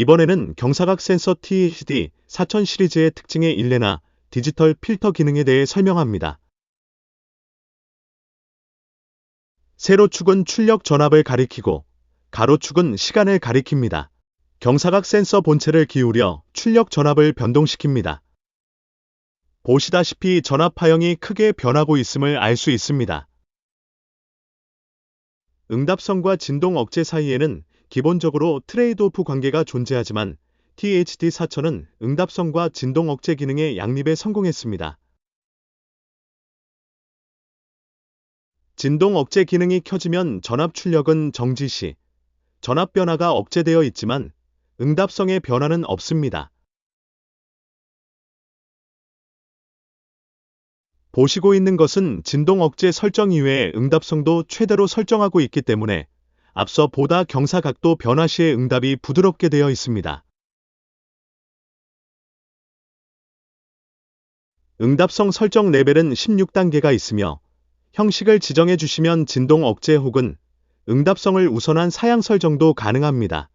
이번에는 경사각 센서 THD 4000 시리즈의 특징의 일레나 디지털 필터 기능에 대해 설명합니다. 세로축은 출력 전압을 가리키고 가로축은 시간을 가리킵니다. 경사각 센서 본체를 기울여 출력 전압을 변동시킵니다. 보시다시피 전압 파형이 크게 변하고 있음을 알 수 있습니다. 응답성과 진동 억제 사이에는 기본적으로 트레이드오프 관계가 존재하지만 THD4000은 응답성과 진동 억제 기능의 양립에 성공했습니다. 진동 억제 기능이 켜지면 전압 출력은 정지 시 전압 변화가 억제되어 있지만 응답성의 변화는 없습니다. 보시고 있는 것은 진동 억제 설정 이외에 응답성도 최대로 설정하고 있기 때문에 앞서 보다 경사각도 변화 시의 응답이 부드럽게 되어 있습니다. 응답성 설정 레벨은 16단계가 있으며 형식을 지정해 주시면 진동 억제 혹은 응답성을 우선한 사양 설정도 가능합니다.